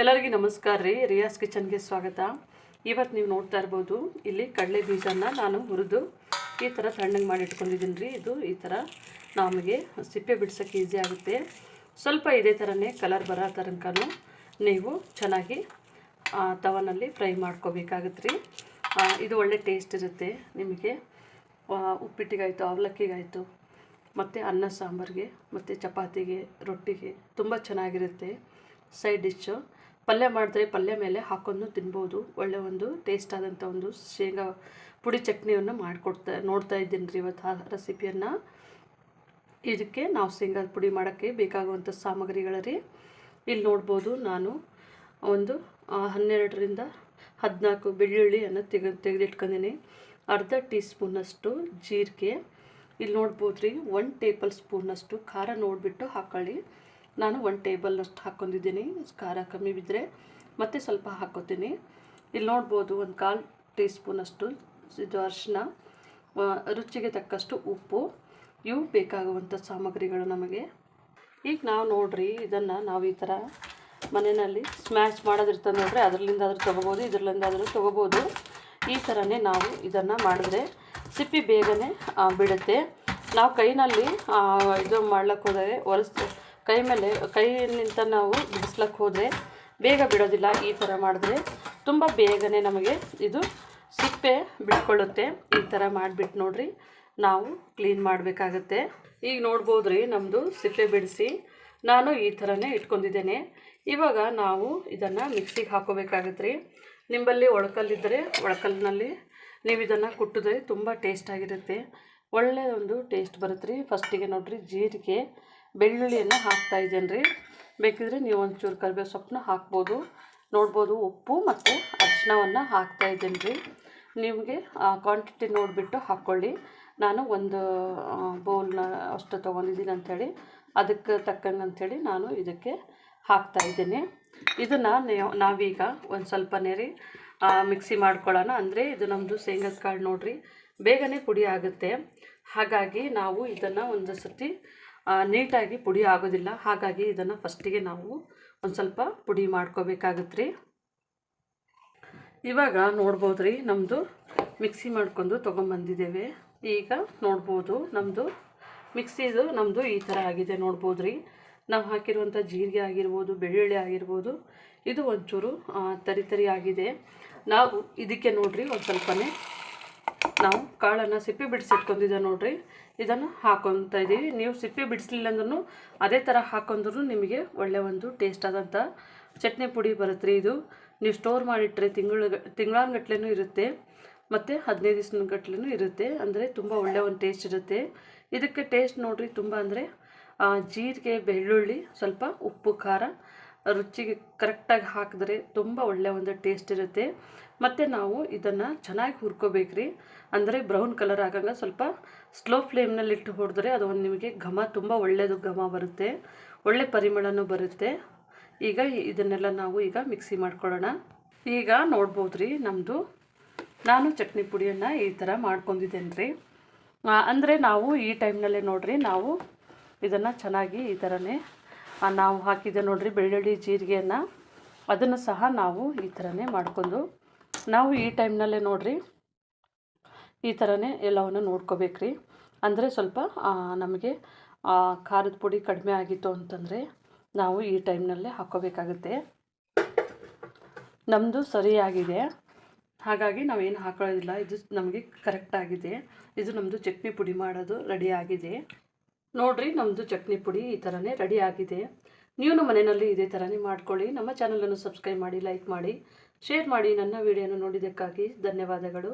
ಎಲ್ಲರಿಗೂ ನಮಸ್ಕಾರ ರೀ. ರಿಯಾಸ್ ಕಿಚನ್ಗೆ ಸ್ವಾಗತ. ಇವತ್ತು ನೀವು ನೋಡ್ತಾ ಇರ್ಬೋದು, ಇಲ್ಲಿ ಕಡಲೆ ಬೀಜನ ನಾನು ಹುರಿದು ಈ ಥರ ತಣ್ಣಗೆ ಮಾಡಿ ಇಟ್ಕೊಂಡಿದ್ದೀನಿ ರೀ. ಇದು ಈ ಥರ ನಮಗೆ ಸಿಪ್ಪೆ ಬಿಡ್ಸೋಕ್ಕೆ ಈಸಿ ಆಗುತ್ತೆ. ಸ್ವಲ್ಪ ಇದೇ ಥರನೇ ಕಲರ್ ಬರೋ ತನಕನೂ ನೀವು ಚೆನ್ನಾಗಿ ತವನಲ್ಲಿ ಫ್ರೈ ಮಾಡ್ಕೋಬೇಕಾಗತ್ತೆ ರೀ ಇದು ಒಳ್ಳೆ ಟೇಸ್ಟ್ ಇರುತ್ತೆ. ನಿಮಗೆ ಉಪ್ಪಿಟ್ಟಿಗಾಯಿತು, ಅವಲಕ್ಕಿಗಾಯಿತು, ಮತ್ತು ಅನ್ನ ಸಾಂಬಾರಿಗೆ, ಮತ್ತು ಚಪಾತಿಗೆ, ರೊಟ್ಟಿಗೆ ತುಂಬ ಚೆನ್ನಾಗಿರುತ್ತೆ. ಸೈಡ್ ಡಿಶ್ಶು ಪಲ್ಯ ಮಾಡಿದ್ರೆ ಪಲ್ಯ ಮೇಲೆ ಹಾಕೊಂಡು ತಿನ್ಬೋದು. ಒಳ್ಳೆ ಒಂದು ಟೇಸ್ಟ್ ಆದಂಥ ಒಂದು ಶೇಂಗಾ ಪುಡಿ ಚಟ್ನಿಯನ್ನು ಮಾಡಿಕೊಡ್ತಾ, ನೋಡ್ತಾ ಇದ್ದೀನಿ ರೀ ಇವತ್ತು ಆ ರೆಸಿಪಿಯನ್ನು ಇದಕ್ಕೆ ನಾವು ಶೇಂಗಾ ಪುಡಿ ಮಾಡೋಕ್ಕೆ ಬೇಕಾಗುವಂಥ ಸಾಮಗ್ರಿಗಳು ರೀ. ಇಲ್ಲಿ ನೋಡ್ಬೋದು ನಾನು ಒಂದು ಹನ್ನೆರಡರಿಂದ ಹದಿನಾಲ್ಕು ಬೆಳ್ಳುಳ್ಳಿಯನ್ನು ತೆಗೆ ತೆಗೆದಿಟ್ಕೊಂಡಿನಿ. ಅರ್ಧ ಟೀ ಸ್ಪೂನಷ್ಟು ಜೀರಿಗೆ. ಇಲ್ಲಿ ನೋಡ್ಬೋದು ರೀ ಒನ್ ಟೇಬಲ್ ಸ್ಪೂನಷ್ಟು ಖಾರ ನೋಡಿಬಿಟ್ಟು ಹಾಕೊಳ್ಳಿ. ನಾನು ಒನ್ ಟೇಬಲ್ನಷ್ಟು ಹಾಕ್ಕೊಂಡಿದ್ದೀನಿ. ಖಾರ ಕಮ್ಮಿ ಬಿದ್ದರೆ ಮತ್ತೆ ಸ್ವಲ್ಪ ಹಾಕ್ಕೋತೀನಿ ಇಲ್ಲಿ ನೋಡ್ಬೋದು ಒಂದು ಕಾಲು ಟೀ ಸ್ಪೂನಷ್ಟು ಇದು ಅರಿಶಿನ ರುಚಿಗೆ ತಕ್ಕಷ್ಟು ಉಪ್ಪು. ಇವು ಬೇಕಾಗುವಂಥ ಸಾಮಗ್ರಿಗಳು ನಮಗೆ. ಈಗ ನಾವು ನೋಡ್ರಿ, ಇದನ್ನು ನಾವು ಈ ಥರ ಮನೆಯಲ್ಲಿ ಸ್ಮ್ಯಾಶ್ ಮಾಡೋದಿರ್ತದೆ ನೋಡ್ರಿ ಅದರಲ್ಲಿಂದ ಆದರೂ ತೊಗೋಬೋದು ಇದರಲ್ಲಿಂದ ಆದರೂ ತೊಗೋಬೋದು. ಈ ಥರನೇ ನಾವು ಇದನ್ನು ಮಾಡಿದ್ರೆ ಸಿಪ್ಪಿ ಬೇಗನೆ ಬಿಡುತ್ತೆ. ನಾವು ಕೈನಲ್ಲಿ ಇದು ಮಾಡ್ಲಿಕ್ಕೆ ಹೋದರೆ ಒರೆಸ್ ಕೈ ಮೇಲೆ ಕೈನಿಂದ ನಾವು ಬಿಡಿಸ್ಲಕ್ಕೆ ಹೋದರೆ ಬೇಗ ಬಿಡೋದಿಲ್ಲ ಈ ಥರ ಮಾಡಿದ್ರೆ. ತುಂಬ ಬೇಗನೆ ನಮಗೆ ಇದು ಸಿಪ್ಪೆ ಬಿಟ್ಕೊಳ್ಳುತ್ತೆ. ಈ ಥರ ಮಾಡಿಬಿಟ್ಟು ನೋಡ್ರಿ, ನಾವು ಕ್ಲೀನ್ ಮಾಡಬೇಕಾಗತ್ತೆ. ಈಗ ನೋಡ್ಬೋದು ರೀ ನಮ್ಮದು ಸಿಪ್ಪೆ ಬಿಡಿಸಿ ನಾನು ಈ ಥರನೇ ಇಟ್ಕೊಂಡಿದ್ದೇನೆ. ಇವಾಗ ನಾವು ಇದನ್ನು ಮಿಕ್ಸಿಗೆ ಹಾಕೋಬೇಕಾಗತ್ತೆ ರೀ ನಿಂಬಲ್ಲಿ ಒಳಕಲ್ಲಿದ್ದರೆ ಒಳಕಲ್ಲಿನಲ್ಲಿ ನೀವು ಇದನ್ನು ಕುಟ್ಟಿದ್ರೆ ತುಂಬ ಟೇಸ್ಟಾಗಿರುತ್ತೆ ಒಳ್ಳೆಯ ಒಂದು ಟೇಸ್ಟ್ ಬರುತ್ತೆ ರೀ ಫಸ್ಟಿಗೆ ನೋಡಿರಿ ಜೀರಿಗೆ ಬೆಳ್ಳುಳ್ಳಿಯನ್ನು ಹಾಕ್ತಾ ಇದ್ದೇನೆ ರೀ ಬೇಕಿದ್ರೆ ನೀವು ಒಂಚೂರು ಕರಿಬೇವು ಸೊಪ್ಪನ್ನ ಹಾಕ್ಬೋದು. ನೋಡ್ಬೋದು ಉಪ್ಪು ಮತ್ತು ಅರ್ಶಿನವನ್ನು ಹಾಕ್ತಾ ಇದ್ದೇನೆ ರೀ ನಿಮಗೆ ಕ್ವಾಂಟಿಟಿ ನೋಡಿಬಿಟ್ಟು ಹಾಕ್ಕೊಳ್ಳಿ ನಾನು ಒಂದು ಬೌಲ್ನ ಅಷ್ಟು ತೊಗೊಂಡಿದ್ದೀನಿ ಅಂಥೇಳಿ. ಅದಕ್ಕೆ ತಕ್ಕಂಗೆ ಅಂಥೇಳಿ ನಾನು ಇದಕ್ಕೆ ಹಾಕ್ತಾ ಇದ್ದೀನಿ. ಇದನ್ನು ನೀವು ನಾವೀಗ ಒಂದು ಸ್ವಲ್ಪ ರೀ ಮಿಕ್ಸಿ ಮಾಡ್ಕೊಳ್ಳೋಣ. ಅಂದರೆ ಇದು ನಮ್ಮದು ಶೇಂಗದ ಕಾಳು ನೋಡಿರಿ. ಬೇಗನೆ ಪುಡಿ ಆಗುತ್ತೆ. ಹಾಗಾಗಿ ನಾವು ಇದನ್ನು ಒಂದು ಆ, ನೀಟಾಗಿ ಪುಡಿ ಆಗೋದಿಲ್ಲ. ಹಾಗಾಗಿ ಇದನ್ನು ಫಸ್ಟಿಗೆ ನಾವು ಒಂದು ಸ್ವಲ್ಪ ಪುಡಿ ಮಾಡ್ಕೋಬೇಕಾಗತ್ತೆ ರೀ ಇವಾಗ ನೋಡ್ಬೋದು ರೀ ನಮ್ಮದು ಮಿಕ್ಸಿ ಮಾಡ್ಕೊಂಡು ತೊಗೊಂಬಂದಿದ್ದೇವೆ. ಈಗ ನೋಡ್ಬೋದು ನಮ್ಮದು ಮಿಕ್ಸಿದು ನಮ್ಮದು ಈ ಥರ ಆಗಿದೆ ನೋಡ್ಬೋದು ರೀ ನಾವು ಹಾಕಿರುವಂಥ ಜೀರಿಗೆ ಆಗಿರ್ಬೋದು, ಬೆಳ್ಳುಳ್ಳಿ ಆಗಿರ್ಬೋದು, ಇದು ಒಂಚೂರು ತರಿತರಿ ತರಿ ತರಿ ಆಗಿದೆ. ನಾವು ಇದಕ್ಕೆ ನೋಡ್ರಿ ಒಂದು ಸ್ವಲ್ಪನೇ ನಾವು ಕಾಳನ್ನು ಸಿಪ್ಪೆ ಬಿಡಿಸಿಟ್ಕೊಂಡಿದ್ದೆ ನೋಡ್ರಿ. ಇದನ್ನು ಹಾಕೊತಾ ಇದ್ದೀವಿ. ನೀವು ಸಿಪ್ಪೆ ಬಿಡಿಸ್ಲಿಲ್ಲ ಅಂದ್ರೂ ಅದೇ ಥರ ಹಾಕೊಂಡ್ರೂ ನಿಮಗೆ ಒಳ್ಳೆಯ ಒಂದು ಟೇಸ್ಟ್ ಆದಂಥ ಚಟ್ನಿ ಪುಡಿ ಬರುತ್ತೆ ಇದು. ನೀವು ಸ್ಟೋರ್ ಮಾಡಿಟ್ರೆ ತಿಂಗಳು, ತಿಂಗಳಾನ್ಗಟ್ಲೆನೂ ಇರುತ್ತೆ. ಮತ್ತು ಹದಿನೈದು ದಿವ್ಸದ ಗಟ್ಲೆನೂ ಇರುತ್ತೆ. ಅಂದರೆ ತುಂಬ ಒಳ್ಳೆಯ ಒಂದು ಟೇಸ್ಟ್ ಇರುತ್ತೆ. ಇದಕ್ಕೆ ಟೇಸ್ಟ್ ನೋಡಿರಿ ತುಂಬ ಅಂದರೆ ಜೀರಿಗೆ, ಬೆಳ್ಳುಳ್ಳಿ, ಸ್ವಲ್ಪ ಉಪ್ಪು, ಖಾರ ರುಚಿಗೆ ಕರೆಕ್ಟಾಗಿ ಹಾಕಿದ್ರೆ ತುಂಬ ಒಳ್ಳೆಯ ಒಂದು ಟೇಸ್ಟ್ ಇರುತ್ತೆ. ಮತ್ತು ನಾವು ಇದನ್ನು ಚೆನ್ನಾಗಿ ಹುರ್ಕೋಬೇಕ್ರಿ. ಅಂದರೆ ಬ್ರೌನ್ ಕಲರ್ ಆಗಂಗೆ ಸ್ವಲ್ಪ ಸ್ಲೋ ಫ್ಲೇಮ್ನಲ್ಲಿಟ್ಟು ಹೊಡೆದ್ರೆ ಅದು ಒಂದು ನಿಮಗೆ ಘಮ ತುಂಬ ಒಳ್ಳೆಯದು ಘಮ ಬರುತ್ತೆ. ಒಳ್ಳೆ ಪರಿಮಳನೂ ಬರುತ್ತೆ. ಈಗ ಇದನ್ನೆಲ್ಲ ನಾವು ಈಗ ಮಿಕ್ಸಿ ಮಾಡ್ಕೊಳ್ಳೋಣ. ಈಗ ನೋಡ್ಬೋದು ರೀ ನಮ್ಮದು ನಾನು ಚಟ್ನಿ ಪುಡಿಯನ್ನು ಈ ಥರ ಮಾಡ್ಕೊಂಡಿದ್ದೇನೆ ರೀ ಅಂದರೆ ನಾವು ಈ ಟೈಮ್ನಲ್ಲೇ ನೋಡ್ರಿ, ನಾವು ಇದನ್ನು ಚೆನ್ನಾಗಿ ಈ ಥರನೇ ನಾವು ಹಾಕಿದ್ದೆ ನೋಡ್ರಿ ಬೆಳ್ಳುಳ್ಳಿ ಜೀರಿಗೆಯನ್ನು, ಅದನ್ನು ಸಹ ನಾವು ಈ ಥರನೇ ಮಾಡ್ಕೊಂಡು, ನಾವು ಈ ಟೈಮ್ನಲ್ಲೇ ನೋಡ್ರಿ, ಈ ಥರನೇ ಎಲ್ಲವನ್ನು ನೋಡ್ಕೋಬೇಕ್ರಿ. ಅಂದರೆ ಸ್ವಲ್ಪ ನಮಗೆ ಖಾರದ ಪುಡಿ ಕಡಿಮೆ ಆಗಿತ್ತು ಅಂತಂದರೆ ನಾವು ಈ ಟೈಮ್ನಲ್ಲೇ ಹಾಕ್ಕೋಬೇಕಾಗುತ್ತೆ ನಮ್ಮದು ಸರಿಯಾಗಿದೆ. ಹಾಗಾಗಿ ನಾವೇನು ಹಾಕೋದಿಲ್ಲ ಇದು ನಮಗೆ ಕರೆಕ್ಟಾಗಿದೆ ಇದು ನಮ್ಮದು ಚಟ್ನಿ ಪುಡಿ ಮಾಡೋದು ರೆಡಿಯಾಗಿದೆ ನೋಡ್ರಿ ನಮ್ಮದು ಚಟ್ನಿ ಪುಡಿ ಈ ಥರನೇ ರೆಡಿ ಆಗಿದೆ. ನೀವು ಮನೆಯಲ್ಲಿ ಇದೇ ಥರನೇ ಮಾಡ್ಕೊಳ್ಳಿ. ನಮ್ಮ ಚಾನಲನ್ನು ಸಬ್ಸ್ಕ್ರೈಬ್ ಮಾಡಿ ಲೈಕ್ ಮಾಡಿ ಶೇರ್ ಮಾಡಿ ನನ್ನ ವಿಡಿಯೋನ ನೋಡಿದ್ದಕ್ಕಾಗಿ ಧನ್ಯವಾದಗಳು.